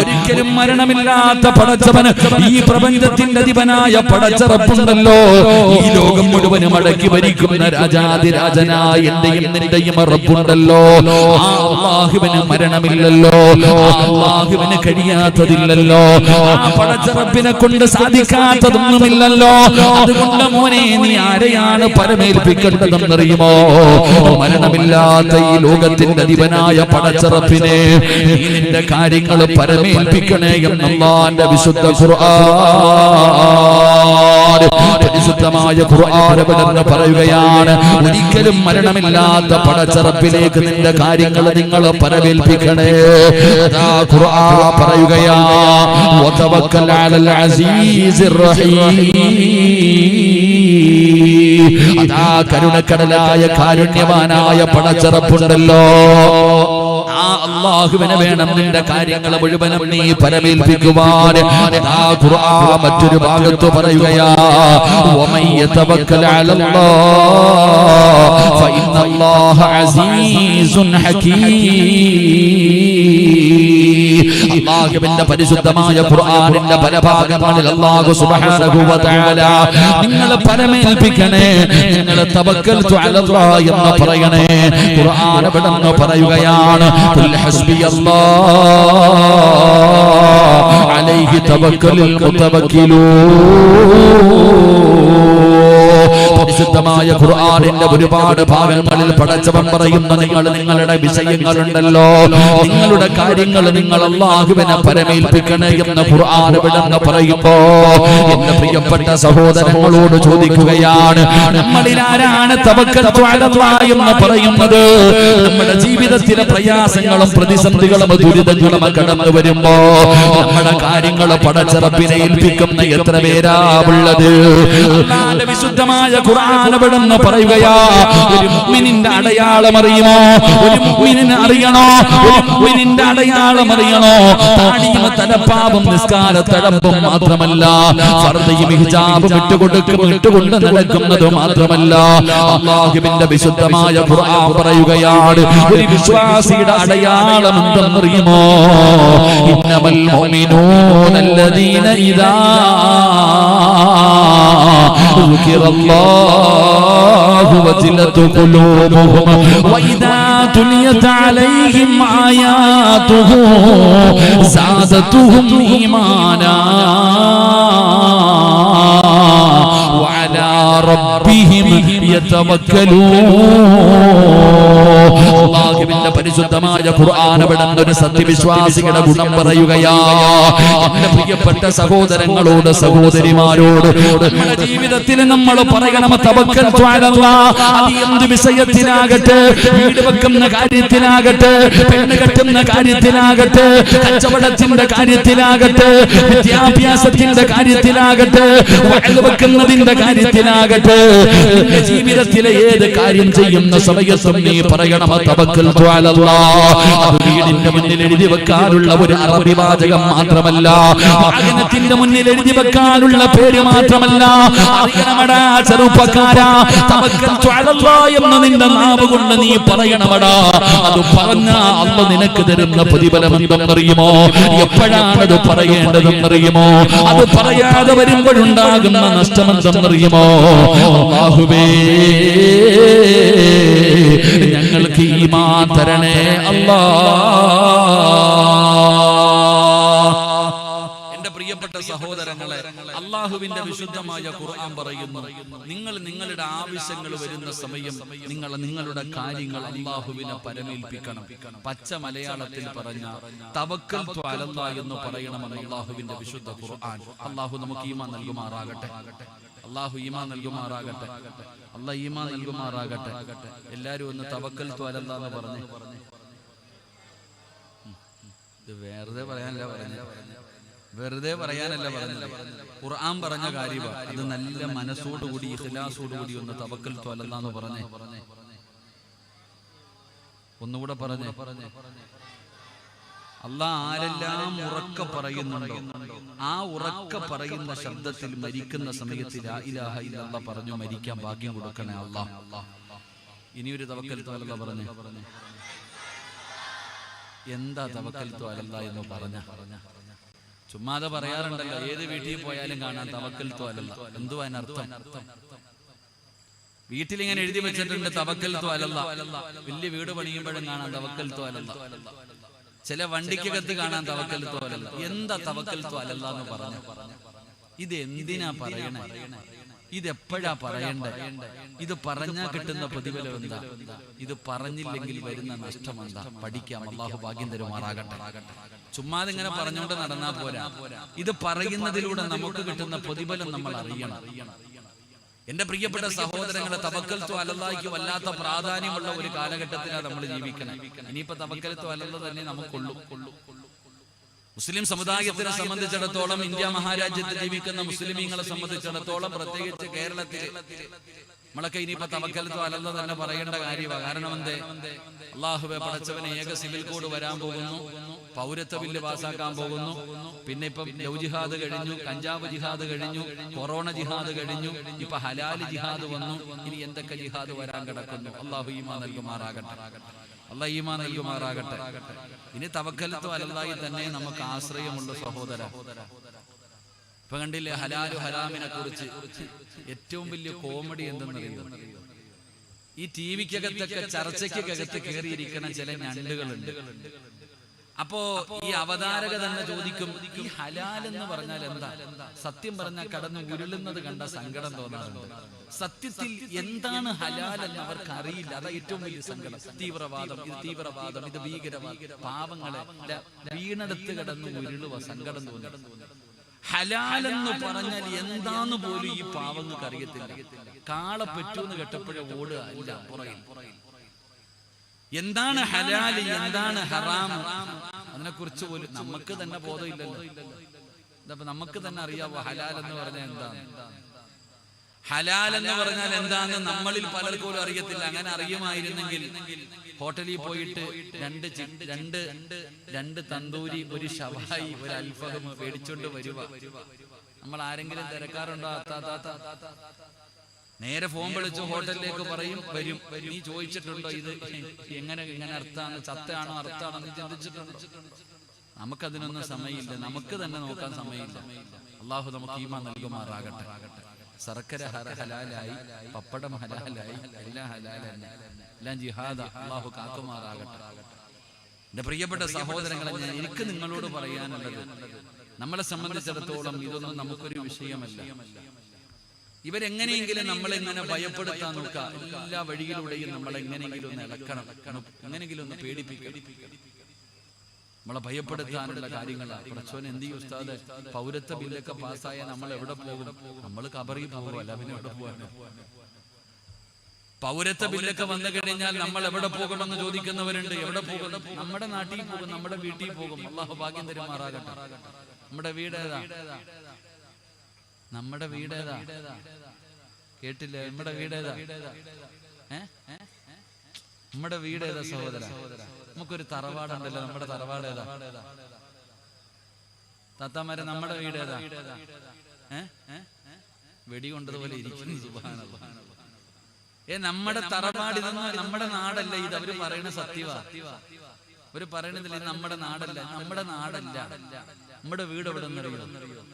ഒരിക്കലും മരണമില്ലാത്ത പടച്ചവന് ഈ പ്രപഞ്ചത്തിന്റെ അധിപനായ പടച്ചറപ്പുണ്ടല്ലോ. ഈ ലോകം മുഴുവനും അടക്കി ഭരിക്കുന്ന രാജാതിരാജനായ എന്റെയും നിന്റെയും അറപ്പുണ്ടല്ലോ ആ അള്ളാഹുവിന് മരണമില്ലല്ലോ. അള്ളാഹുവിന് കഴിയാത്തതില്ലല്ലോ. പടച്ചറപ്പിനെ കൊണ്ട് സാധിക്കാത്തതൊന്നുമില്ലല്ലോ. അതുകൊണ്ട് മോനെ നീ ആരെയാണ് പരമേൽപ്പിക്കേണ്ടതെന്നറിയുമോ? മരണമില്ലാത്ത ഈ ലോകത്തിന്റെ അധിപനായ പടച്ചറപ്പിനെ നിന്റെ കാര്യങ്ങൾ പരമേൽപ്പിക്കണേ എന്നല്ലാന്റെ വിശുദ്ധ ഖുർആൻ പരിശുദ്ധമായ ഖുർആൻ ഇവിടെ പറയുകയാണ്. ഒരിക്കലും മരണമില്ലാത്ത പടച്ചറപ്പിലേക്ക് നിന്റെ കാര്യങ്ങൾ നിങ്ങൾ പരമേൽപ്പിക്കണേ. പറയുകയാ അതാ കരുണക്കടലായ കാരുണ്യവാനായ പടച്ചറപ്പുണ്ടല്ലോ. അള്ളാഹുവിനെ വേണം നിന്റെ കാര്യങ്ങൾ മുഴുവനും നീ പരമേൽപ്പിക്കുവാൻ. മറ്റൊരു ഭാഗത്ത് പറയുകയാ വമൻ الله عزيز حكيم. പരിശുദ്ധമായ ഖുർആനിന്റെ പല ഭാഗങ്ങളിൽ അള്ളാഹു സുബ്ഹാനഹു വ തആല നിങ്ങളെ പരമേൽപ്പിക്കണേ നിങ്ങളെ തവക്കൽതു അലല്ലാഹ് എന്ന് പറയണേ. ഖുർആൻ ഇവിടെ നിന്ന് പറയുകയാണ് ഖുൽ ഹസ്ബിയല്ലാഹ് അലൈഹി തവക്കൽ മുതവക്കിലൂൻ. പരിശുദ്ധമായ ഖുർആാനിന്റെ ഒരുപാട് ഭാഗങ്ങളിൽ പടച്ചവൻ പറയുന്ന നിങ്ങൾ നിങ്ങളുടെ വിഷയങ്ങളുണ്ടല്ലോ. നിങ്ങളുടെ കാര്യങ്ങൾ നിങ്ങൾ അള്ളാഹുവിനെ പരമേൽപ്പിക്കണേ എന്ന് ഖുർആൻ വിടന്ന് പറയുമ്പോ എന്റെ പ്രിയപ്പെട്ട സഹോദരങ്ങളോട് ചോദിക്കുകയാണ് നമ്മളിൽ ആരാണ് എന്ന് പറയുന്നത്? നമ്മുടെ ജീവിതത്തിലെ പ്രയാസങ്ങളും പ്രതിസന്ധികളും ദുരിതങ്ങളും കടന്നു വരുമ്പോ നമ്മുടെ കാര്യങ്ങൾ പടച്ചറപ്പിനെ ഏൽപ്പിക്കുന്ന എത്ര പേരാ ഉള്ളത്? അള്ളാന്റെ വിശുദ്ധമായ ഖുർആൻ ഖുർആാനപ്പെടുന്ന പറയുകയാ ഒരു അടയാളം അറിയുമോ? ഒരു മുഅ്മിനിനെ അറിയണോ? ഒരു അടയാളം അറിയണോ? തലപ്പാവും നിസ്കാര തടമ്പും മാത്രമല്ല. മാത്രമല്ല വിശുദ്ധമായ ഖുർആൻ പറയുകയാണ് ഒരു വിശ്വാസിയുടെ അടയാളം എന്തെന്നറിയുമോ? ഇന്നമൽ മുഅ്മിനൂന ഇദാ ذكر الله وجلت قلوبهم. وإذا تليت عليهم آياته زادتهم إيمانا. وعلى ربهم അള്ളാഹുവിന്റെ പരിശുദ്ധമായ ഖുർആൻ അവിടുന്ന് ഒരു സത്യവിശ്വാസികളുടെ ഗുണം പറയുകയാ എന്റെ പ്രിയപ്പെട്ട സഹോദരങ്ങളോട് സഹോദരിമാരോട് നമ്മുടെ ജീവിതത്തിൽ നമ്മൾ പറയണം തവക്കൽ അത് എന്ത് വിഷയത്തിലാകട്ടെ വീട് വെക്കുന്ന കാര്യത്തിലാകട്ടെ പെണ്ണ് കെട്ടുന്ന കാര്യത്തിലാകട്ടെ കച്ചവടത്തിന്റെ കാര്യത്തിലാകട്ടെ വിദ്യാഭ്യാസത്തിന്റെ കാര്യത്തിലാകട്ടെ വയൽ വെക്കുന്നതിന്റെ കാര്യത്തിലാകട്ടെ നിന്റെ ജീവിതത്തിലെ ഏത് കാര്യം ചെയ്യുന്ന സമയത്തും നീ പറയണം തവക്കൽ അത് വീടിന്റെ മുന്നിൽ എഴുതി വെക്കാനുള്ള ഒരു അറബി വാചകം മാത്രമല്ല. വാഹനത്തിന്റെ മുന്നിൽ എഴുതി വെക്കാനുള്ള പേര് മാത്രമല്ല. അറിയണമടാ ചെറുപ്പക്കാരാ. തവക്കൽ എന്ന് നിന്റെ നാവ് നീ പറയണമടാ. അത് പറഞ്ഞ അല്ല നിനക്ക് തരുന്ന പ്രതിഫലം എന്തെന്നറിയുമോ എപ്പോഴാണ് അത് പറയേണ്ടതെന്നറിയുമോ? അത് പറയാതെ വരുമ്പോഴുണ്ടാകുന്ന നഷ്ടം അല്ലാഹുവേ ഞങ്ങൾക്ക് ഈമാൻ തരണേ അല്ലാ. പ്രിയപ്പെട്ട സഹോദരങ്ങളെ അള്ളാഹുവിന്റെ വിശുദ്ധമായ ഖുർആൻ പറയുന്നു നിങ്ങൾ നിങ്ങളുടെ ആവശ്യങ്ങൾ വരുന്ന സമയം നിങ്ങൾ നിങ്ങളുടെ കാര്യങ്ങൾ അള്ളാഹുവിനെ പരമേൽപ്പിക്കണം. പച്ച മലയാളത്തിൽ പറഞ്ഞ തവക്കൽ എന്ന് പറയണമെന്ന് അള്ളാഹുവിന്റെ വിശുദ്ധ ഖുർആൻ. അള്ളാഹു നമുക്ക് ഈമാൻ നൽകുമാറാകട്ടെ. അള്ളാഹു ഈമാൻ നൽകുമാറാകട്ടെ. അള്ളാഹ് ഈമാൻ നൽകുമാറാകട്ടെ. എല്ലാരും ഒന്ന് തവക്കൽ ത്വാലല്ല എന്ന് പറഞ്ഞു. ഇത് വേറെ പറയാനല്ല പറഞ്ഞു. വെറുതെ പറയാനല്ല പറഞ്ഞത് ഖുർആൻ പറഞ്ഞ കാര്യമാണ് അത് നല്ല മനസ്സോടുകൂടി ഇഖ്ലാസോടുകൂടി ഒന്ന് തവക്കൽ തോലന്താന്ന് പറഞ്ഞേ. ഒന്നുകൂടെ പറഞ്ഞേ. അല്ല ആരെല്ലാം ഉറക്ക പറയുന്നുണ്ടോ? ആ ഉറക്ക പറയുന്ന ശബ്ദത്തിൽ മരിക്കുന്ന സമയത്ത് ഇലാഹ പറഞ്ഞു മരിക്കാൻ ഭാഗ്യം കൊടുക്കണേ അല്ല ഇനിയൊരു തവക്കൽ തോലല്ല പറഞ്ഞു. എന്താ തവക്കൽ തോലല്ല എന്ന് പറഞ്ഞ. ചുമ്മാതെ പറയാറുണ്ടല്ലോ ഏത് വീട്ടിൽ പോയാലും കാണാൻ തവക്കൽ തോലല്ല എന്തുവാ വീട്ടിൽ വീട്ടിലിങ്ങനെ എഴുതി വെച്ചിട്ടുണ്ട് തവക്കൽ തോലല്ല വലിയ വീട് പണിയുമ്പോഴും കാണാൻ തവക്കൽ തോലല്ല ചില വണ്ടിക്കകത്ത് കാണാൻ തവക്കൽ തോലല്ല എന്താ തവക്കൽ തോലല്ല എന്ന് പറഞ്ഞു ഇത് എന്തിനാ പറയണേ? ഇതെപ്പോഴാ പറയണ്ടേ? ഇത് പറഞ്ഞാ കിട്ടുന്ന പ്രതിഫലം എന്താ? ഇത് പറഞ്ഞില്ലെങ്കിൽ വരുന്ന നഷ്ടം എന്താ? പഠിക്കാം. അള്ളാഹു ഭാഗ്യം തരുമാറാകട്ടെ. ചുമ്മാതെ ഇങ്ങനെ പറഞ്ഞുകൊണ്ട് നടന്നാ പോരാ. ഇത് പറയുന്നതിലൂടെ നമുക്ക് കിട്ടുന്ന പ്രതിഫലം നമ്മൾ അറിയണം. എന്റെ പ്രിയപ്പെട്ട സഹോദരങ്ങളെ തവക്കൽത്തു അലല്ലായ്ക്ക് വല്ലാത്ത പ്രാധാന്യമുള്ള ഒരു കാലഘട്ടത്തിലാണ് നമ്മൾ ജീവിക്കണം ഇനിയിപ്പോ തവക്കൽത്വ അലല്ല തന്നെ നമുക്കുള്ളൂ. മുസ്ലിം സമുദായത്തിനെ സംബന്ധിച്ചിടത്തോളം ഇന്ത്യ മഹാരാജ്യത്ത് ജീവിക്കുന്ന മുസ്ലിമീങ്ങളെ സംബന്ധിച്ചിടത്തോളം പ്രത്യേകിച്ച് കേരളത്തിൽ നമ്മളൊക്കെ ഇനിയിപ്പോ തവക്കലത്തോ അല്ലെന്ന് തന്നെ പറയേണ്ട കാര്യമാണ് കാരണം എന്തേ? അള്ളാഹുബെ പടച്ചവന് ഏക സിവിൽ കോഡ് വരാൻ പോകുന്നു. പൗരത്വ ബില്ല് പാസ്സാക്കാൻ പോകുന്നു. പിന്നെ ഇപ്പം ലവ് ജിഹാദ് കഴിഞ്ഞു കഞ്ചാവ് ജിഹാദ് കഴിഞ്ഞു കൊറോണ ജിഹാദ് കഴിഞ്ഞു. ഇപ്പൊ ഹലാൽ ജിഹാദ് വന്നു. ഇനി എന്തൊക്കെ ജിഹാദ് വരാൻ കിടക്കുന്നു? അള്ളാഹു ഈമാ നൽകുമാറാകട്ടെ. അള്ളാഹ് ഈമാ നൽകുമാറാകട്ടെ. ഇനി തവക്കലത്തോ അലല്ലായി തന്നെ നമുക്ക് ആശ്രയമുള്ള സഹോദര ഇപ്പൊ കണ്ടില്ലേ ഹലാലു ഹലാമിനെ കുറിച്ച്? ഏറ്റവും വലിയ കോമഡി എന്തെന്നറിയുന്നു ഈ ടി വിക്കകത്തൊക്കെ ചർച്ചയ്ക്കകത്ത് കയറിയിരിക്കുന്ന ചില ഞണ്ടുകളുണ്ട്. അപ്പോ ഈ അവതാരക തന്നെ ചോദിക്കും ഈ ഹലാൽ എന്ന് പറഞ്ഞാൽ എന്താ? സത്യം പറഞ്ഞാൽ കടന്ന് ഉരുളുന്നത് കണ്ട സങ്കടം തോന്നാറുണ്ട്. സത്യത്തിൽ എന്താണ് ഹലാൽ എന്ന് അവർക്ക് അറിയില്ല. അതാ ഏറ്റവും വലിയ സങ്കടം. തീവ്രവാദം. ഇത് തീവ്രവാദം. ഇത് ഭീകരവാദം. പാവങ്ങളെ വീണെടുത്ത് കടന്ന് ഉരുളുക സങ്കടം തോന്നി. ഹലാൽ എന്ന് പറഞ്ഞാൽ എന്താന്ന് പോലും ഈ പാവങ്ങൾക്ക് അറിയത്തില്ല. കാള പറ്റൂന്ന് കേട്ടപ്പോഴേ ഓടുക ഇല്ല പുറകിൽ. എന്താണ് ഹലാൽ എന്താണ് ഹറാം അതിനെ കുറിച്ച് പോലും നമുക്ക് തന്നെ ബോധമില്ലല്ലോ ഇതപ്പോ നമുക്ക് തന്നെ അറിയാവോ ഹലാൽ എന്ന് പറഞ്ഞാൽ എന്താണ് ഹലാൽ എന്ന് പറഞ്ഞാൽ എന്താന്ന് നമ്മളിൽ പലർക്കും പോലും അറിയത്തില്ല അങ്ങനെ അറിയുമായിരുന്നെങ്കിൽ ഹോട്ടലിൽ പോയിട്ട് രണ്ട് രണ്ട് രണ്ട് തന്തൂരി ഒരു ഷവായി ഒരു അൽഫഹം മേടിച്ചോണ്ട് വരുക നമ്മൾ ആരെങ്കിലും തിരക്കാറുണ്ടോ. നേരെ ഫോൺ വിളിച്ച് ഹോട്ടലിലേക്ക് പറയും വരും. നീ ചോദിച്ചിട്ടുണ്ടോ ഇത്? എങ്ങനെ എങ്ങനെ അർത്ഥാണ് ചത്തയാണോ അർത്ഥാണോ നീ ചിന്തിച്ചിട്ടുണ്ടോ? നമുക്കതിനൊന്നും സമയമില്ല. നമുക്ക് തന്നെ നോക്കാൻ സമയമില്ല. അള്ളാഹു നമുക്ക് ഈമ നൽകുമാറാകട്ടെ. ശർക്കര ഹര ഹലാലായി പപ്പടം ഹലാലായി എല്ലാ ഹലാലല്ല എല്ലാം ജിഹാദ അള്ളാഹു കാക്കുമാറാകട്ടെ. എന്റെ പ്രിയപ്പെട്ട സഹോദരങ്ങളെ ഞാൻ എനിക്ക് നിങ്ങളോട് പറയാനുള്ളത് നമ്മളെ സംബന്ധിച്ചിടത്തോളം ഇതൊന്നും നമുക്കൊരു വിഷയമല്ല. ഇവരെങ്ങനെയെങ്കിലും നമ്മളെ ഇങ്ങനെ ഭയപ്പെടുത്താൻ നോക്കുക. എല്ലാ വഴിയിലൂടെയും നമ്മൾ എങ്ങനെയെങ്കിലും ഒന്ന് ഇളക്കണം. എങ്ങനെയെങ്കിലും ഒന്ന് പേടിപ്പിക്കണം. നമ്മളെ ഭയപ്പെടുത്താനുള്ള കാര്യങ്ങളാണ് പ്രച്ചോൻ എന്ത് ചെയ്യും ഉസ്താദ്? പൗരത്വ ബില്ലൊക്കെ പാസ്സായ നമ്മൾ എവിടെ പോകും? നമ്മൾ കബറിൽ പോകുമല്ല പിന്നെ എവിടെ പോകാൻ പൗരത്വ ബില്ലൊക്കെ വന്നു കഴിഞ്ഞാൽ നമ്മൾ എവിടെ പോകണമെന്ന് ചോദിക്കുന്നവരുണ്ട്. എവിടെ പോകും? നമ്മുടെ നാട്ടിൽ പോകും. നമ്മുടെ വീട്ടിൽ പോകും. അള്ളാഹു ഭാഗ്യം തരുമാറാകട്ടെ. നമ്മുടെ വീട് ഏതാ? നമ്മുടെ വീട് ഏതാ? കേട്ടില്ലേ? നമ്മുടെ വീട് ഏതാ? നമ്മുടെ വീട് ഏതാ സഹോദര? നമുക്കൊരു തറവാടുണ്ടല്ലോ നമ്മുടെ തറവാട് ഏതാ? താത്താമാരെ നമ്മുടെ വീട് ഏതാ? വെടി കൊണ്ടതുപോലെ ഇരിക്കുന്നു. ഏ നമ്മുടെ തറവാട് ഇതൊന്നും നമ്മുടെ നാടല്ല ഇത് അവർ പറയുന്ന സത്യവാ. അവർ പറയണതില്ല നമ്മുടെ നാടല്ല. നമ്മുടെ നാടല്ല. നമ്മുടെ വീട് എവിടെ നിന്നറിയോ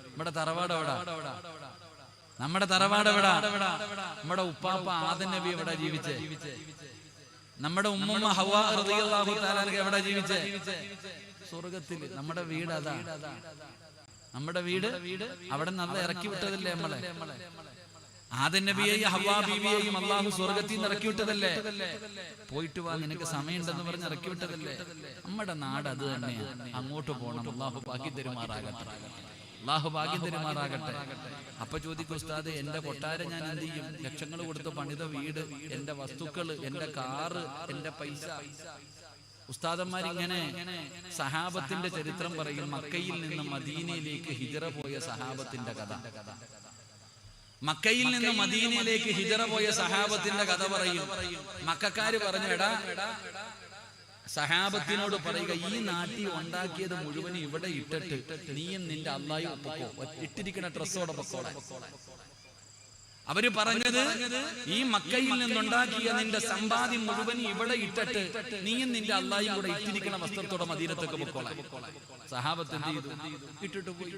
നമ്മുടെ തറവാട് എവിടെ? നമ്മുടെ തറവാട് എവിടെ? നമ്മുടെ ഉപ്പാപ്പ ആദൻ നബി എവിടെ ജീവിച്ചേ? നമ്മുടെ ഉമ്മമ്മ ഹവാ റളിയല്ലാഹു തആല എവിടെ ജീവിച്ചേ? സ്വർഗത്തിൽ നമ്മുടെ വീട് അതാ. നമ്മുടെ വീട് അവിടെ നല്ല ഇറക്കി വിട്ടതല്ലേ നമ്മളെ? ആദൻ നബിയെയും ഹവാ ബീവിയെയും അള്ളാഹു സ്വർഗത്തിൽ നിന്ന് ഇറക്കി വിട്ടതല്ലേ പോയിട്ട് വാ നിനക്ക് സമയമുണ്ടെന്ന് പറഞ്ഞ് ഇറക്കി വിട്ടതല്ലേ നമ്മുടെ നാട് അത് തന്നെയാണ് അങ്ങോട്ട് പോകണം അള്ളാഹു ഭാഗ്യം തരുമാറാകട്ടെ. അള്ളാഹു ഭാഗ്യം തരുമാറാകട്ടെ. അപ്പൊ ചോദിക്കും ഉസ്താദ് എന്റെ കൊട്ടാരം ഞാൻ എന്ത് ചെയ്യും? ലക്ഷങ്ങൾ കൊടുത്ത് പണിത വീട് എന്റെ വസ്തുക്കൾ എന്റെ കാറ് എന്റെ പൈസ. ഉസ്താദന്മാർ ഇങ്ങനെ സഹാബത്തിന്റെ ചരിത്രം പറയും മക്കയിൽ നിന്ന് മദീനയിലേക്ക് ഹിജറ പോയ സഹാബത്തിന്റെ കഥ. മക്കയിൽ നിന്ന് മദീനയിലേക്ക് ഹിജറ പോയ സഹാബത്തിന്റെ കഥ പറയും. മക്കാര് പറഞ്ഞു എടാ സഹാബത്തിനോട് പറയുക ഈ നാട്ടിൽ ഉണ്ടാക്കിയത് മുഴുവൻ ഇവിടെ ഇട്ടിട്ട് നീയും നിന്റെ അള്ളായി ഒപ്പക്കോ. ഇട്ടിരിക്കുന്ന ഡ്രസ്സോടെ പൊക്കോടെ അവർ പറഞ്ഞത് ഈ മക്കയിൽ നിന്നുണ്ടാക്കിയ നിന്റെ സമ്പാദ്യം മുഴുവൻ ഇവിടെ ഇട്ടിട്ട് നീയും നിന്റെ അള്ളായും കൂടെ ഇട്ടിരിക്കണ വസ്ത്രത്തോടെ മദീനത്തൊക്കെ പൊക്കോളാം സഹാബത്ത് ഇട്ടിട്ട് പോയി.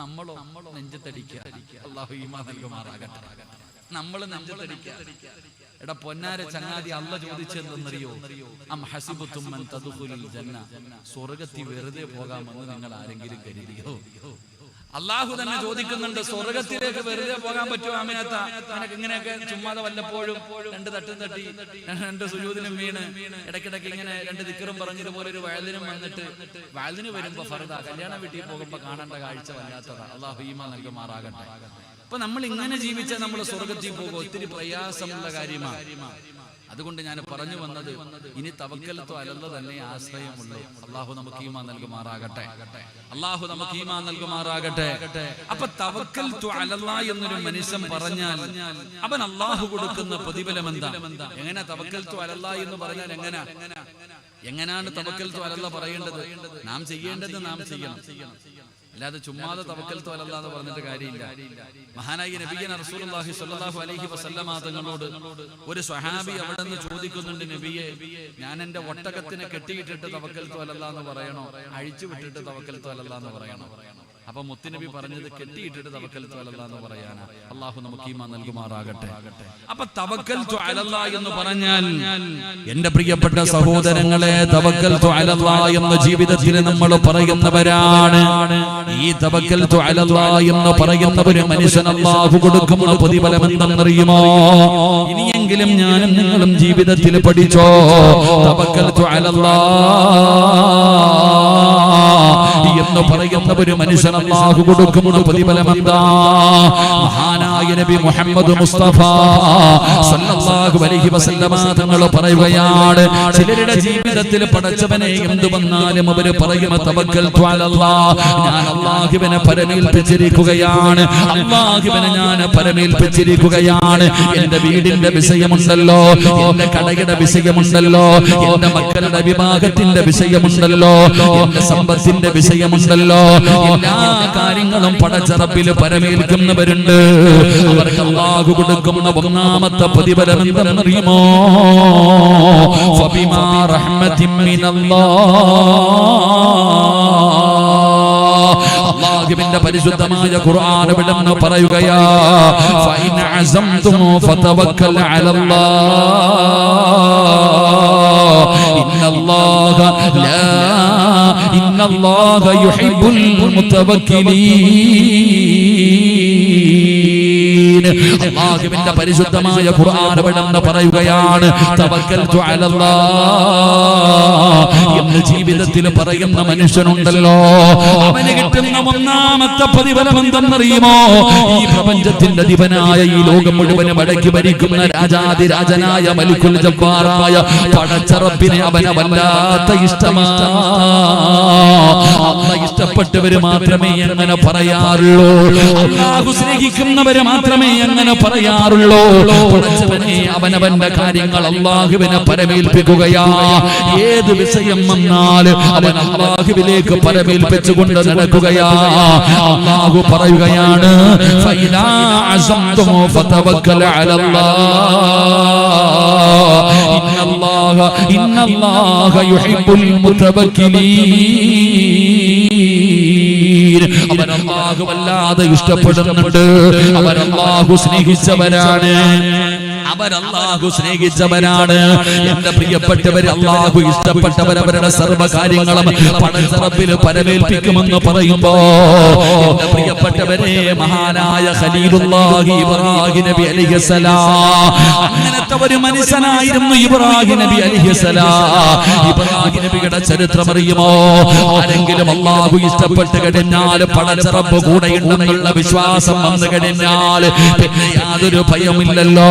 നമ്മളോ നെഞ്ചത്തടിക്കുക. അള്ളാഹു ഈമാ നൽകുമാറാകട്ടെ. നമ്മൾ നെഞ്ചത്തടിക്കുക. എടാ പൊന്നാര ചങ്ങാതി അല്ല ചോദിച്ചെന്തെന്നറിയോ അം ഹസിബുത്തും സ്വർഗത്തിൽ വെറുതെ പോകാമെന്ന് നിങ്ങൾ ആരെങ്കിലും കരുതിയോ? അള്ളാഹു തന്നെ ചോദിക്കുന്നുണ്ട് സ്വർഗത്തിലേക്ക് വെറുതെ പോകാൻ പറ്റുമോ അമിനത്ത? നിനക്ക് ഇങ്ങനെയൊക്കെ ചുമ്മാതെ വല്ലപ്പോഴും രണ്ട് തട്ടും തട്ടി രണ്ട് സുജൂതിനും വീണ് ഇടയ്ക്കിടയ്ക്ക് ഇങ്ങനെ രണ്ട് ദിക്കറും പറഞ്ഞതുപോലെ ഒരു വയലിനും വന്നിട്ട് വയലിന് വരുമ്പോ ഫറുദ കല്യാണം വീട്ടിൽ പോകുമ്പോ കാണേണ്ട കാഴ്ച വല്ലാത്തതാ. അള്ളാഹു ഈമ നൽകുമാറാകട്ടെ. അപ്പൊ നമ്മൾ ഇങ്ങനെ ജീവിച്ചാൽ നമ്മൾ സ്വർഗത്തിൽ പോകും. ഒത്തിരി പ്രയാസമുള്ള കാര്യമാണ് അതുകൊണ്ട് ഞാൻ പറഞ്ഞു വന്നത് ഇനി തവക്കലത്തോ അലല്ല തന്നെ ആശ്രയമുള്ളൂ. അള്ളാഹു നമുക്ക് ഈമാ നൽകുമാറാകട്ടെ. അള്ളാഹു നമുക്ക് ഈമാ നൽകുമാറാകട്ടെ. അപ്പൊ തവക്കൽ അലല്ല എന്നൊരു മനുഷ്യൻ പറഞ്ഞാൽ അവൻ അള്ളാഹു കൊടുക്കുന്ന പ്രതിഫലം എന്താ? എങ്ങനെ തവക്കൽ അലല്ല എന്ന് പറഞ്ഞാൽ എങ്ങനെ? എങ്ങനെയാണ് തവക്കൽ അലല്ല പറയേണ്ടത്? നാം ചെയ്യേണ്ടത് നാം ചെയ്യണം. അല്ലാതെ ചുമ്മാതെ തവക്കൽ തോലല്ല എന്ന് പറഞ്ഞിട്ട് കാര്യമില്ല. മഹാനായി നബിയൻ റസൂലുള്ളാഹി സ്വല്ലല്ലാഹു അലൈഹി വസല്ലമ തങ്ങളോട് ഒരു സ്വഹാബി അവിടെ നിന്ന് ചോദിക്കുന്നുണ്ട് നബിയെ ഞാൻ എന്റെ ഒട്ടകത്തിനെ കെട്ടിയിട്ടിട്ട് തവക്കൽ തോലല്ല എന്ന് പറയണോ? അഴിച്ചു വിട്ടിട്ട് തവക്കൽ തോലല്ല എന്ന് പറയണോ? അപ്പൊ മുത്തുനബി പറഞ്ഞത് കെട്ടിയിട്ടിട്ട് തവക്കൽ എന്ന് പറയാനാ അള്ളാഹു നമുക്ക് ഈമാ നൽകുമാറാകട്ടെ. അപ്പൊ തവക്കൽ എന്ന് പറഞ്ഞാൽ എന്റെ പ്രിയപ്പെട്ട സഹോദരങ്ങളെ തവക്കൽ എന്ന ജീവിതത്തിൽ നമ്മൾ പറയുന്നവരാണ്. ഈ തവക്കൽ എന്ന് പറയുന്നവര് മനുഷ്യൻ അള്ളാഹു കൊടുക്കുന്ന പ്രതിഫലം എന്തെന്നറിയുമോ? ഇനിയെങ്കിലും ഞാനും നിങ്ങളും ജീവിതത്തിൽ പഠിച്ചോ? തവക്കൽ അലല്ല എന്ന് പറയുന്ന ഒരു മനുഷ്യൻ അള്ളാഹു കൊടുക്കുന്ന പ്രതിഫലം എന്താ മഹാനായ നബി മുഹമ്മദ് മുസ്തഫ സല്ലല്ലാഹു അലൈഹി വസല്ലമ തങ്ങൾ പറയുകയാണ് ചിലരുടെ ജീവിതത്തിൽ പടച്ചവനെ എന്തു വന്നാലും അവർ പറയും തവക്കൽ ഞാൻ അള്ളാഹുവിനെ പരമേൽപ്പിച്ചിരിക്കുകയാണ്. അള്ളാഹുവിനെ ഞാൻ പരമേൽപ്പിച്ചിരിക്കുകയാണ്. എന്റെ വീടിന്റെ വിഷയമുണ്ടല്ലോ. എന്റെ കടയുടെ വിഷയമുണ്ടല്ലോ. എന്റെ മക്കളുടെ വിവാഹത്തിന്റെ വിഷയമുണ്ടല്ലോ. എന്റെ സമ്പത്തിന്റെ വിഷയമുണ്ടല്ലോ എല്ലാ കാര്യങ്ങളും പടച്ചറപ്പിൽ പരമേൽക്കുന്നവരുണ്ട്. അവർക്ക് അള്ളാഹു കൊടുക്കുന്ന ഒന്നാമത്തെ പ്രതിഫലം. എന്തെന്നറിയുമോ ഫബിമാ റഹ്മത്തിൻ അള്ളാഹുവിന്റെ പരിശുദ്ധമായ ഖുർആൻ വിടുന്ന് പറയുകയാ ഫൈൻ അസംതും ഫതവക്കൽ അലല്ലാഹ്. ഇന്നല്ലാഹ ലാ ഇന്നല്ലാഹ യുഹിബ്ബുൽ മുതവക്കിലീൻ അള്ളാഹുവിന്റെ പരിശുദ്ധമായ ഖുർആൻ പറയുകയാണ് തവക്കൽതു അലല്ലാഹ് എന്ന് ജീവിതത്തിൽ പറയുന്ന മനുഷ്യനുണ്ടല്ലോ. അവന് കിട്ടുന്ന ഒന്നാമത്തെ പ്രതിഫലം എന്തെന്നറിയുമോ? ഈ പ്രപഞ്ചത്തിന്റെ അധിപനായ ഈ ലോകം മുഴുവനും അടക്കി ഭരിക്കുന്ന രാജാതിരാജനായ മലിക്കുൽ ജബ്ബാറായ പടച്ചറപ്പിനെ അവനെ വല്ലാത്ത ഇഷ്ടമാ. ഇഷ്ടപ്പെട്ടവര് മാത്രമേ അങ്ങനെ പറയാറുള്ളൂ. സ്നേഹിക്കുന്നവര് മാത്രമേ അങ്ങനെ പറയാറുള്ളൂ? അവനവന്റെ കാര്യങ്ങൾ അള്ളാഹുവിനെ പരമേൽപ്പിക്കുകയാ. ഏത് വിഷയം വന്നാൽ അവൻ അള്ളാഹുവിലേക്ക് പരമേൽപ്പിച്ചുകൊണ്ട് നടക്കുകയാ. അള്ളാഹു പറയുകയാണ് ഇന്നല്ലാഹ ഇന്നല്ലാഹ യുഹിബ്ബുൽ മുതവക്കിലീൻ അള്ളാഹു വല്ലാതെ ഇഷ്ടപ്പെടുന്നുണ്ട്. അവൻ അള്ളാഹു സ്നേഹിച്ചവരാണ് അവരല്ലാഹു സ്നേഹിച്ചവരാണ്. എന്റെ പ്രിയപ്പെട്ടവർ അള്ളാഹു ഇഷ്ടപ്പെട്ടവർ അവരുടെ സർവ കാര്യങ്ങളും പടച്ചറപ്പിൽ പരമേൽപ്പിക്കുമെന്ന് പറയുമ്പോ എന്റെ പ്രിയപ്പെട്ടവരെ മഹാനായ ഖലീലുല്ലാഹി ഇബ്രാഹിം നബി അലൈഹിസ്സലാം അങ്ങനത്തെ ഒരു മനുഷ്യനായിരുന്നു ഇബ്രാഹിം നബി അലൈഹിസ്സലാം ഇബ്രാഹിം നബിയുടെ ചരിത്രം അറിയുമോ? ആരെങ്കിലും അള്ളാഹു ഇഷ്ടപ്പെട്ട് കഴിഞ്ഞാൽ പടച്ചറപ്പ് കൂടെ ഉണ്ടെന്നുള്ള വിശ്വാസം വന്നു കഴിഞ്ഞാൽ പിന്നെ യാതൊരു ഭയമില്ലല്ലോ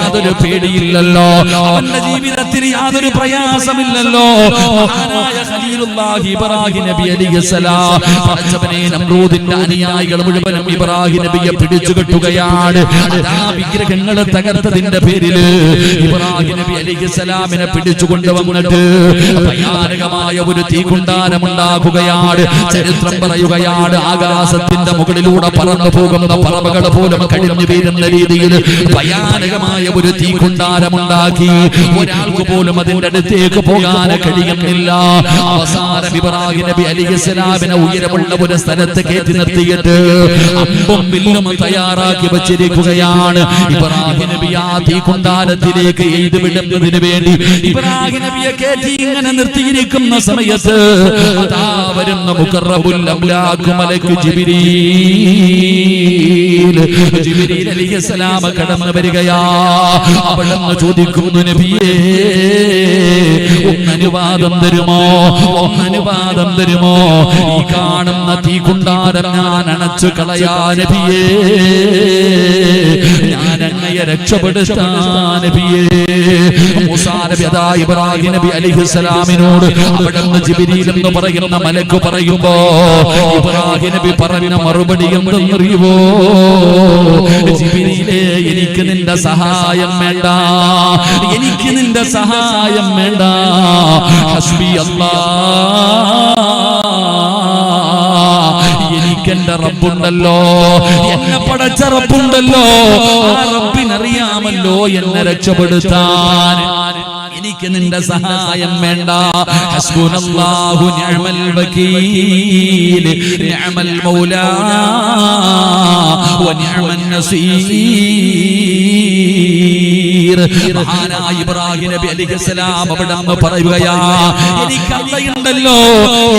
യാതൊരു പേടിയില്ലല്ലോ. അവന്റെ ജീവിതത്തിന് യാതൊരു പ്രയാസമില്ലല്ലോ. നമ്രൂദിന്റെ അനുയായികൾ മുഴുവനും ഇബ്രാഹിം നബിയെ പിടിച്ചു കെട്ടുകയാണ്. വിഗ്രഹങ്ങളെ തകർത്തതിന്റെ പേരിൽ ഇബ്രാഹിം നബി അലൈഹിസ്സലാമിനെ പിടിച്ചു കൊണ്ടുവന്നിട്ട് ഭയാനകമായ ഒരു തീകുണ്ടാരം ചരിത്രം പറയുകയാണ് ആകാശത്തിന്റെ മുകളിലൂടെ പറന്നു പോകുന്ന പറവകൾ പോലും കഴിഞ്ഞു വീരുന്ന രീതിയിൽ ഭയാനകമായ ഒരു തീ കുണ്ടാരമുണ്ടാക്കി ഒരാൾക്ക് പോലും അതിന്റെ അടുത്തേക്ക് പോകാൻ കഴിയുന്നില്ല. അവസാനം ഇബ്രാഹിം നബി അലിസ്ലാമിനെ ഉയരമുള്ള ഒരു സ്ഥലത്ത് കയറ്റി നിർത്തിയിട്ട് അമ്പും വില്ലും തയ്യാറാക്കി വെച്ചിരിക്കുകയാണ്. ഇബ്രാഹിം നബി ആ തീകുണ്ടാരത്തിലേക്ക് എഴുതി വിടുന്നതിന് വേണ്ടി ഇബ്രാഹിം നബിയെ കയറ്റി ഇങ്ങനെ നിർത്തിയിരിക്കുന്ന സമയത്ത് അതാ വരുന്ന മുഖറബുൽ അംലാഖു മലക്ക് ജിബ്രീൽ ജിബ്രീൽ അലൈഹിസ്സലാം കടന്നു വരികയാ അവിടെന്ന് ചോദിക്കുന്നു നബിയേ ഒന്നനുവാദം തരുമോ? അനുവാദം തരുമോ? ഈ കാണുന്ന തീ കുണ്ടാരം ഞാൻ അണച്ചു കളയാ നബിയേ. ഞാൻ അങ്ങയെ രക്ഷപ്പെടുത്താ ഇബ്രാഹിം നബി അലിഹുസലാമിനോട് അവിടുന്ന് ജിബിരിയിൽ എന്ന് പറയുന്ന മലക്ക് പറയുമ്പോ ഇബ്രാഹിം നബി പറഞ്ഞ മറുപടി എന്തെന്നറിയുമോ ജിബിരിയിലെ എനിക്ക് നിന്റെ സഹായം വേണ്ട. എനിക്ക് നിന്റെ സഹായം വേണ്ട. ഹസ്ബി അല്ലാ. എനിക്കെന്റെ റബ്ബുണ്ടല്ലോ. എന്നെ പടച്ച റബ്ബുണ്ടല്ലോ. റബ്ബിനറിയാമല്ലോ എന്നെ രക്ഷപ്പെടുത്താൻ. എനിക്ക് നിന്റെ സഹായം വേണ്ട. ഹസ്ബുനല്ലാഹു നിഅമൽ വകീൽ. നിഅമൽ മൗലാ. വനിഅമൻ നസീർ. മഹാനായ ഇബ്രാഹിം നബി അലൈഹിസ്സലാം അവിടെ അമ്മ പറയുകയാ എനിക്ക് അള്ളയുണ്ടല്ലോ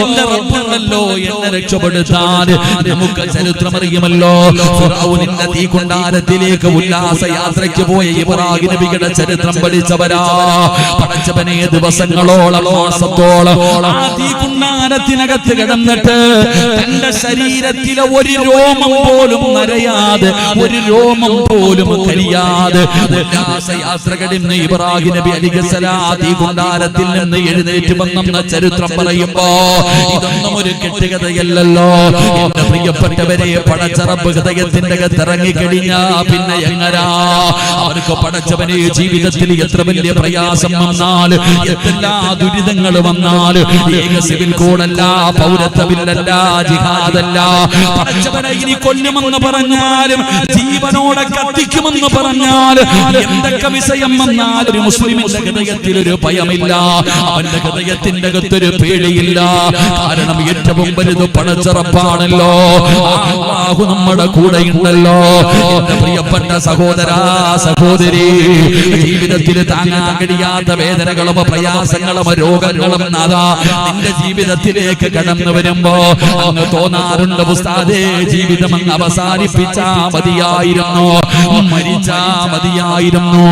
എന്റെ റബ്ബുണ്ടല്ലോ എന്നെ രക്ഷപ്പെടുത്താൻ നമുക്ക് ചരിത്രം അറിയുമല്ലോ ഫിറഔനിന്റെ തീകുണ്ടാരത്തിലേക്ക് ഉല്ലാസ യാത്രയ്ക്ക് പോയ ഇബ്രാഹിം നബിയുടെ ചരിത്രം പഠിച്ചവരാ. പടച്ചവനെ ദിവസങ്ങളോളം മാസത്തോളം ആ തീകുണ്ടാരത്തിനകത്ത് കിടന്നിട്ട് തന്റെ ശരീരത്തിലെ ഒരു രോമം പോലും നരയാതെ ഒരു രോമം പോലും കരിയാതെ ഉല്ലാസയാത്ര കഴിഞ്ഞ് ഇബ്രാഹിം നബി അലിഖലാ തീകുണ്ടാരത്തിൽ നിന്ന് എഴുന്നേറ്റ് വന്നെന്ന ചരിത്രം പറയുമ്പോ ഇതൊന്നും ഒരു കെട്ടുകഥയല്ലല്ലോ. പ്രിയപ്പെട്ടവരെ പടച്ചറബ് ഹൃദയത്തിന്റെ അകത്തിറങ്ങി കഴിഞ്ഞാ പിന്നെ എങ്ങനാ? അവർക്ക് പടച്ചവനെ ജീവിതത്തിൽ എത്ര വലിയ പ്രയാസം വന്നാൽ എന്തെല്ലാ ദുരിതങ്ങൾ വന്നാൽ ഏക സിവിൽ കോഡല്ല പൗരത്വമില്ലല്ല ജിഹാദല്ല. പടച്ചവനെ ഇനി കൊല്ലുമെന്ന് പറഞ്ഞാലും ജീവനോടെ കത്തിക്കുമെന്ന് പറഞ്ഞാൽ എന്തൊക്കെ വിഷയം വന്നാൽ ഒരു മുസ്ലിമിന്റെ ഹൃദയത്തിൽ ഒരു ഭയമില്ല. അവന്റെ ഹൃദയത്തിന്റെ അകത്തൊരു പേടിയില്ല. കാരണം ഏറ്റവും വലുത് പണച്ചറപ്പാണല്ലോ അള്ളാഹു നമ്മുടെ കൂടെയുണ്ടല്ലോ എന്റെ പ്രിയപ്പെട്ട സഹോദരാ സഹോദരി ജീവിതത്തിൽ താങ്ങാൻ കഴിയാത്ത വേദനകളും പ്രയാസങ്ങളും രോഗങ്ങളും നാദാ നിന്റെ ജീവിതത്തിലേക്ക് കടന്നു വരുമ്പോ തോന്നാറുണ്ട് ഉസ്താദേ ജീവിതം അങ്ങ് അവസാനിപ്പിച്ചാ മതിയായിരുന്നു. മരിച്ചാ മതിയായിരുന്നു.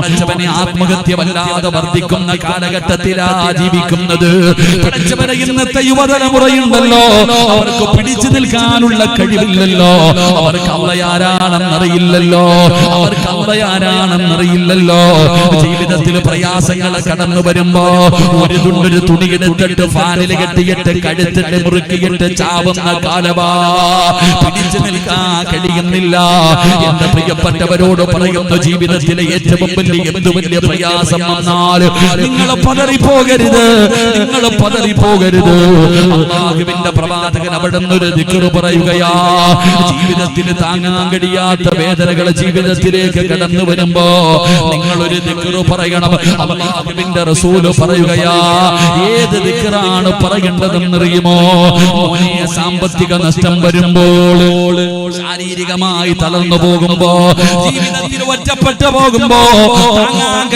പടച്ചവനെ ആത്മഹത്യ വല്ലാതെ വർദ്ധിക്കുന്ന കാലഘട്ടത്തിലാ ജീവിക്കുന്നത്. പടച്ചവനെ ഇന്നത്തെ യുവതലമുറയുണ്ടല്ലോ. അവർക്ക് പിടിച്ചു നിൽക്കാനുള്ള കഴിവില്ലല്ലോ. അവർക്ക് അവളയാരാണെന്നറിയില്ലല്ലോ അവർക്ക് അവളയാരാണെന്നറിയില്ലല്ലോ ജീവിതത്തിൽ പ്രയാസങ്ങൾ കടന്നു വരുമ്പോ ഒരു തുണ്ടൊരു തുണി എടുത്തിട്ട് ഫാനിൽ കെട്ടിയിട്ട് കഴുത്തിട്ട് മുറുക്കിയിട്ട് ചാവുന്ന കാലവാ. പിടിച്ചു നിൽക്കാൻ കഴിയുന്നില്ല. എന്റെ പ്രിയപ്പെട്ടവരോട് പറയുന്ന ജീവിതത്തിലെ ഏറ്റവും വലിയ എന്ത് വലിയ പ്രയാസം വന്നാൽ നിങ്ങൾ പതറിപ്പോകരുത്. നിങ്ങൾ പതറിപ്പോകരുത്. അള്ളാഹുവിന്റെ പ്രവാചകൻ അവിടെ നിന്നൊരു ദിക്കറ് പറയുകയാ. ജീവിതത്തിൽ താങ്ങാൻ കഴിയാത്ത വേദനകൾ ജീവിതത്തിലേക്ക് കടന്നു വരുമ്പോ നിങ്ങൾ ഒരു ദിക്കറ് പറയണം. അള്ളാഹുവിന്റെ റസൂൽ പറയുകയാ ഏത് ദിക്കറാണ് പറയേണ്ടതെന്നറിയുമോ? സാമ്പത്തിക നഷ്ടം വരുമ്പോൾ ശാരീരികമായി തളർന്നു പോകുമ്പോ ജീവിതത്തിൽ ഒറ്റപ്പെട്ടു പോകുമ്പോ താങ്ങാൻ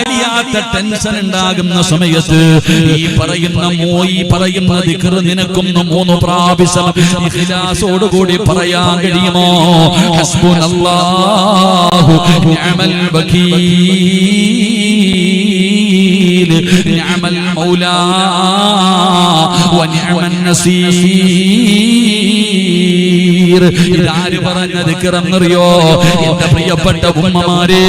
കഴിയാത്ത ടെൻഷൻ ഉണ്ടാകുന്ന സമയത്ത് ഈ പറയുന്ന മോ ഈ പറയുന്ന ദിക്ർ നിനക്കൊന്ന് മൂന്ന് പ്രാവശ്യം ഇഖ്ലാസോടുകൂടി പറയാൻ കഴിയുമോ? ഹസ്ബുനല്ലാഹു നിഅമൽ വകീൽ നിഅമൽ മൗലാ വനിഅമൻ നസീർ ഇതാര് പറഞ്ഞ ദിക്കറെന്നറിയോ എന്റെ പ്രിയപ്പെട്ട ഉമ്മമാരെ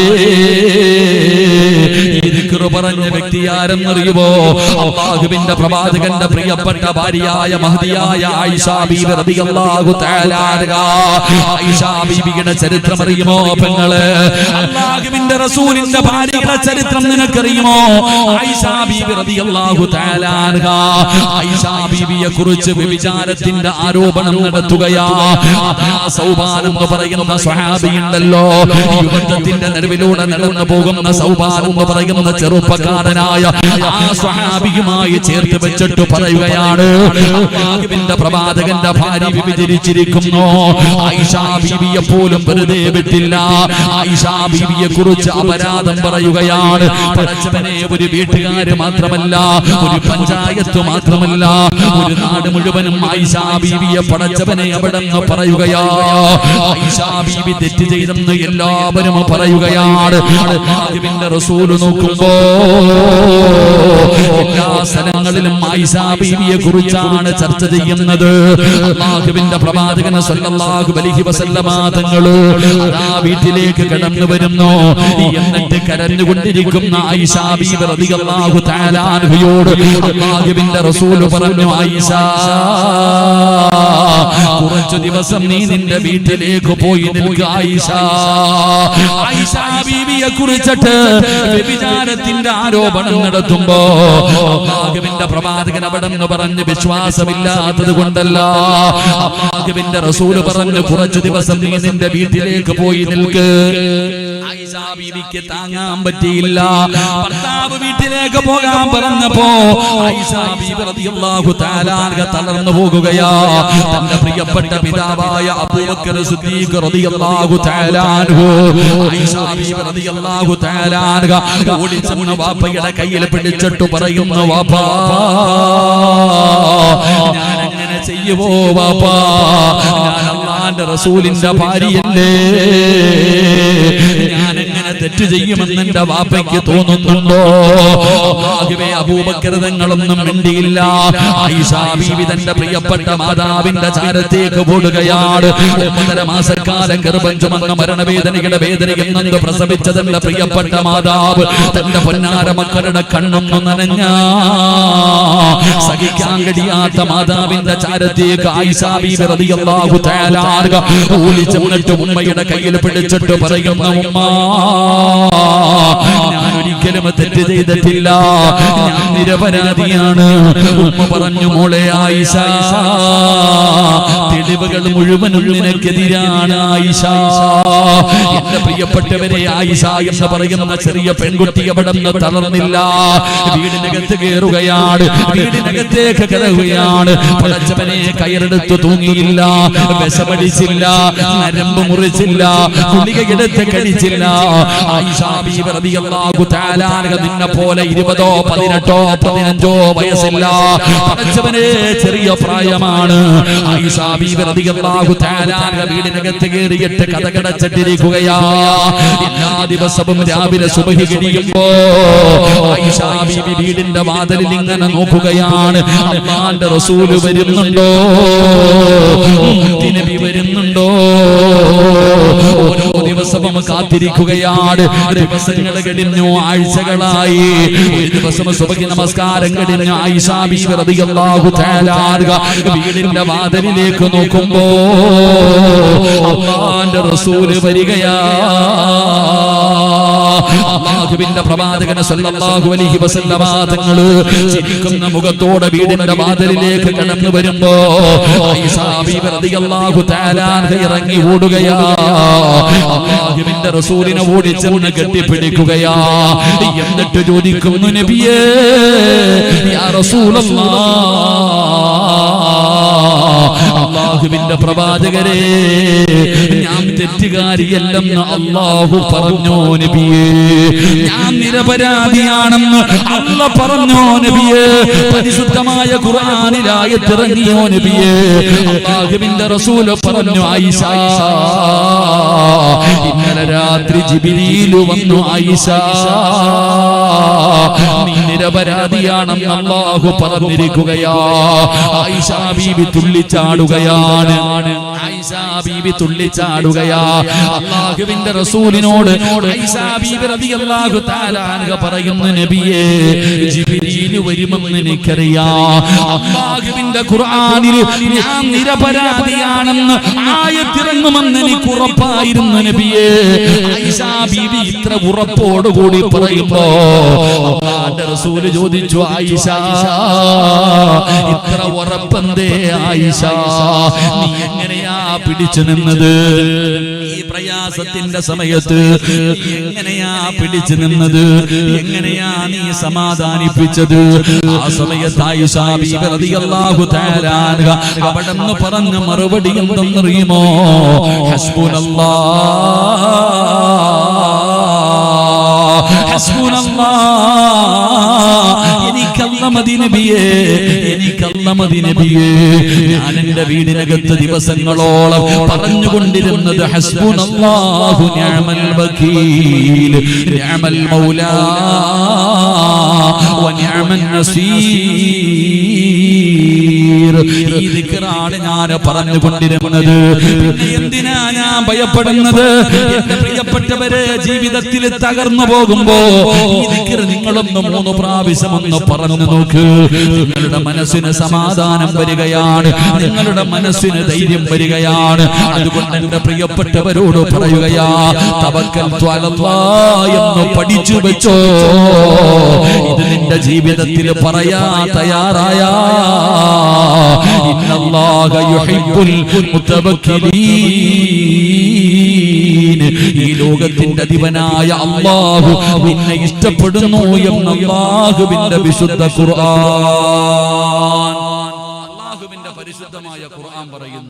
ഈ ദിക്റ് പറഞ്ഞ വ്യക്തി ആരെന്നറിയുമോ? അള്ളാഹുവിന്റെ പ്രവാചകന്റെ പ്രിയപ്പെട്ട ഭാര്യയായ മഹതിയായ ആയിഷ ബീബി റളിയല്ലാഹു തആല അൻഹ. ആയിഷ ബീബിയുടെ ചരിത്രം അറിയുമോ പെങ്ങൾ? അള്ളാഹുവിന്റെ റസൂലിന്റെ ഭാര്യയുടെ ചരിത്രം നിനക്കറിയുമോ? ആയിഷ ബീബി റളിയല്ലാഹു തആല അൻഹ. ആയിഷ ബീബിയെ കുറിച്ച് വ്യഭിചാരത്തിന്റെ ആരോപണം നടത്തുകയാ. സൗബാൻ എന്ന് പറയുന്ന സ്വഹാബിയുണ്ടല്ലോ. യുവത്വത്തിന്റെ നടുവിലൂടെ നടന്നു പോകുന്ന സൗബാൻ എന്ന് പറയുന്ന ചെറുപ്പക്കാരനായ ആ സ്വഹാബിയുമായി ചേർത്ത് വെച്ചിട്ട് പറയുകയാണ്. പ്രവാചകന്റെ ഭാര്യ വിഭജിച്ചിരിക്കുന്നു ആയിഷ ബീവിയെ പോലും വെറുതെ വിട്ടില്ല. ആയിഷ ബീവിയെ കുറിച്ച് അപരാധം പറയുകയാണ്. പടച്ചവനെ ഒരു വീട്ടുകാര് മാത്രമല്ല ഒരു പഞ്ചായത്ത് മാത്രമല്ല ഒരു നാട് മുഴുവനും ആയിഷ ബീവിയെ പടച്ചവനെ അവിടെ നിന്ന് പറയുകയാ. ബീവി തെറ്റ് ചെയ്തെന്ന് എല്ലാവരും പറയുകയാണ്. റസൂൽ നോക്കുമ്പോ എല്ലാ സ്ഥലങ്ങളിലും ആയിഷ ബീവിയെ കുറിച്ചാണ് ചർച്ച ചെയ്യുന്നത്. അള്ളാഹുവിന്റെ പ്രവാചകൻ സല്ലല്ലാഹു അലൈഹി വസല്ലമ തങ്ങൾ ആ വീട്ടിലേക്ക് കടന്നു വരുന്നു. എന്നിട്ട് കരഞ്ഞുകൊണ്ടിരിക്കുന്ന ആയിഷ ബീവി റളിയല്ലാഹു തആല അൻഹയോട് അള്ളാഹുവിന്റെ റസൂൽ പറഞ്ഞു ആയിഷ കുറച്ചു ദിവസം നീ നിന്റെ വീട്ടിലേക്ക് പോയി നിൽക്കുക ബീവിയെ കുറിച്ചിട്ട് വ്യഭിചാരത്തിന്റെ ആരോപണം നടത്തുമ്പോ അള്ളാഹുവിന്റെ പ്രവാചകൻ അവിടെ നിന്ന് പറഞ്ഞ് വിശ്വാസമില്ലാത്തത് കൊണ്ടല്ല. അള്ളാഹുവിന്റെ റസൂൽ പറഞ്ഞ് കുറച്ചു ദിവസം നീ നിന്റെ വീട്ടിലേക്ക് പോയി നിൽക്ക്. ബീവിക്ക് താങ്ങാൻ പറ്റിയില്ല. ഭർത്താവ് വീട്ടിലേക്ക് പോകാൻ പറഞ്ഞപ്പോ റളിയല്ലാഹു തആല അൻഹ തളർന്നു പോകുകയാ. തന്റെ പ്രിയപ്പെട്ട പിതാവായ അബൂബക്കർ സിദ്ദീഖ് റളിയല്ലാഹു തആല അൻഹു. ആയിഷ ബീവി റളിയല്ലാഹു തആല അൻഹ. ഓടിച്ചെന്ന് വാപ്പയുടെ കയ്യിൽ പിടിച്ചിട്ട് പറയുന്നു വാപ്പാ ഞാൻ അങ്ങനെ ചെയ്യുവോ വാപ്പാ? ഞാൻ അള്ളാന്റെ റസൂലിന്റെ ഭാര്യയല്ലേ. തെറ്റ് ചെയ്യുമെന്ന് എന്റെ വാപ്പയ്ക്ക് തോന്നുന്നുണ്ടോ? അല്ലാഹുവേ അബൂബക്കർ തങ്ങളൊന്നും മിണ്ടിയില്ല. ആയിഷ ബീവി തന്റെ പ്രിയപ്പെട്ട മാതാവിന്റെ ചാരത്തേക്ക് പോടുകയാണ് ഒന്നര മാസക്കാലം ഗർഭം ചുമന്ന മരണവേദനയുടെ വേദനയും പ്രസവിച്ച തന്റെ പ്രിയപ്പെട്ട മാതാവ്. തന്റെ പൊന്നാര മക്കളുടെ കണ്ണൊന്നു നനഞ്ഞ. സഹിക്കാൻ കഴിയാത്ത മാതാവിന്റെ ചാരത്തേക്ക് ആയിഷ ബീവി റളിയല്ലാഹു തആല ഓടി ചെന്നിട്ട് ഉമ്മയുടെ കയ്യിൽ പിടിച്ചിട്ട് പറയുന്ന ഉമ്മ ഞാൻ ഒരിക്കലും തെറ്റ് ചെയ്തിട്ടില്ല. ഞാൻ നിരപരാധിയാണ്. ഉമ്മ പറഞ്ഞു മോളെ ആയിഷ തെളിവുകൾ മുഴുവനും നിനക്കെതിരാണ് ആയിഷ. എന്റെ പ്രിയപ്പെട്ടവരെ ആയിഷ എന്ന് പറയുന്ന ചെറിയ പെൺകുട്ടി അവിടെ നിന്ന് തളർന്നില്ല. വീടിനകത്ത് കയറുകയാണ് വീടിനകത്തേക്ക് കയറുകയാണ് പടച്ചവനെ കയറെടുത്ത് തൂങ്ങിയില്ല. വിഷമടിച്ചില്ല നരമ്പ് മുറിച്ചില്ല. ഗുളികയെടുത്ത് കടിച്ചില്ല ആയിഷ ബീവർ നിന്നെ പോലെ ഇരുപതോ പതിനെട്ടോ പതിനഞ്ചോ വയസ്സില്ല. പടച്ചവനെ ചെറിയ പ്രായമാണ്. വീടിനകത്ത് കയറിയിട്ട് കഥകടച്ചിട്ടിരിക്കുകയാ. എല്ലാ ദിവസവും രാവിലെ സുബഹി കഴിയുമ്പോ വീടിന്റെ വാതിലിൽ ഇങ്ങനെ നോക്കുകയാണ്. അള്ളാന്റെ റസൂൽ വരുന്നുണ്ടോ? ഓരോ ദിവസവും കാത്തിരിക്കുകയാണ്. ദിവസങ്ങൾ കഴിഞ്ഞു ആഴ്ചകളായി. ഒരു ദിവസം സുബഹി നമസ്കാരം കഴിഞ്ഞു ആയിഷ ബീവി റളിയല്ലാഹു തആല അൻഹ വീടിന്റെ വാതിലിലേക്ക് നോക്കുമ്പോ അള്ളാന്റെ റസൂൽ വരികയാ. അള്ളാഹുവിന്റെ പ്രവാചകൻ സല്ലല്ലാഹു അലൈഹി വസല്ലമ തങ്ങൾ ചിരിക്കുന്ന മുഖത്തോടെ വീടിന്റെ വാതിലിലേക്ക് കടന്നു വരുമ്പോ റളിയല്ലാഹു തആല ഇറങ്ങി ഓടുകയാ. അള്ളാഹുവിന്റെ റസൂലിനെ ഓടിച്ചെന്ന് കെട്ടിപ്പിടിക്കുകയാ. എന്നിട്ട് ചോദിക്കുന്നു നബിയേ യാ റസൂലല്ലാഹ് അള്ളാഹുവിന്റെ പ്രവാചകരെ ഞാൻ തെറ്റുകാരിയല്ലെന്ന് അള്ളാഹു പറഞ്ഞു നബിയേ. ഞാൻ നിരപരാധിയാണെന്ന് അല്ല പറഞ്ഞോ നബിയേ. പരിശുദ്ധമായ ഖുർആനിലായത്തിറങ്ങിയോ നബിയേ. അള്ളാഹുവിന്റെ റസൂൽ പറഞ്ഞു ആയിഷ ഇന്നലെ രാത്രി ജിബിരിയിൽ വന്നു ആയിഷ. നീ നിരപരാധിയാണെന്ന് അള്ളാഹു പറഞ്ഞിരിക്കുകയാ. ആയിഷ ബീബി തുള്ളിച്ചാ തുള്ളിച്ചാടുകയാണ് ആയിഷ ബീബി തുള്ളിച്ചാടുകയാ അള്ളാഹുവിന്റെ റസൂലിനോട് പറയുന്നു നബിയെ ജിബ്രീൽ വരുമെന്ന് എനിക്കറിയാം. അള്ളാഹുവിന്റെ ഖുർആനിൽ ഞാൻ നിരപരാധിയാണെന്ന് ആയത്തിറങ്ങുമെന്ന് എനിക്ക് ഉറപ്പായിരുന്നു നബിയെ. ബീബി ഇത്ര ഉറപ്പോടുകൂടി പറയുമ്പോ അള്ളാന്റെ റസൂൽ ചോദിച്ചു ആയിഷ ഇത്ര ഉറപ്പന്തേ ആയിഷ നീ എങ്ങനെയാ പിടിച്ചു നിന്നത്? ഈ പ്രയാസത്തിന്റെ സമയത്ത് എങ്ങനെയാ പിടിച്ചു നിന്നത്? എങ്ങനെയാ നീ സമാധാനിപ്പിച്ചത്? ആ സമയത്ത് ആയിഷ ബീബി റളിയല്ലാഹു തആല അൻഹ അവിടെന്ന് പറഞ്ഞ മറുപടി എന്തെന്നറിയുമോ? ഹസ്ബുനല്ലാ. ഹസ്ബുനല്ലാഹ് എനിക്കല്ല മതി നബിയേ. എനിക്കല്ല മതി നബിയേ. ഞാൻ എന്റെ വീടിനകത്ത് ദിവസങ്ങളോളം പറഞ്ഞുകൊണ്ടിരുന്നത് ഹസ്ബുനല്ലാഹു നിഅമൽ വകീൽ. നിഅമൽ മൗലാ വ നിഅമൻ നസീർ. ഈ ദിക്റാണ് ഞാൻ പറഞ്ഞു കൊണ്ടിരുന്നത് എന്തിനാ ഞാൻ ഭയപ്പെടുന്നത്? എന്റെ പ്രിയപ്പെട്ടവരെ ജീവിതത്തിൽ തകർന്നു പോകുമ്പോ ഈ ദിക്ർ നിങ്ങളൊന്ന് മൂന്ന് പ്രാവശ്യം ഒന്ന് പറഞ്ഞു നോക്ക്. നിങ്ങളുടെ മനസ്സിന് സമാധാനം വരികയാണ്. നിങ്ങളുടെ മനസ്സിന് ധൈര്യം വരികയാണ്. അതുകൊണ്ട് എന്റെ പ്രിയപ്പെട്ടവരോട് പറയുകയാ തവക്കൽ എന്ന് പഠിച്ചു വെച്ചോ. ഇത് നിന്റെ ജീവിതത്തിൽ പറയാ തയ്യാറായ. ഈ ലോകത്തിന്റെ അധിപനായ അള്ളാഹു നിന്നെ ഇഷ്ടപ്പെടുന്നു എന്ന് അള്ളാഹുവിന്റെ വിശുദ്ധ ഖുർആൻ. അള്ളാഹുവിന്റെ പരിശുദ്ധമായ ഖുർആൻ പറയുന്നു.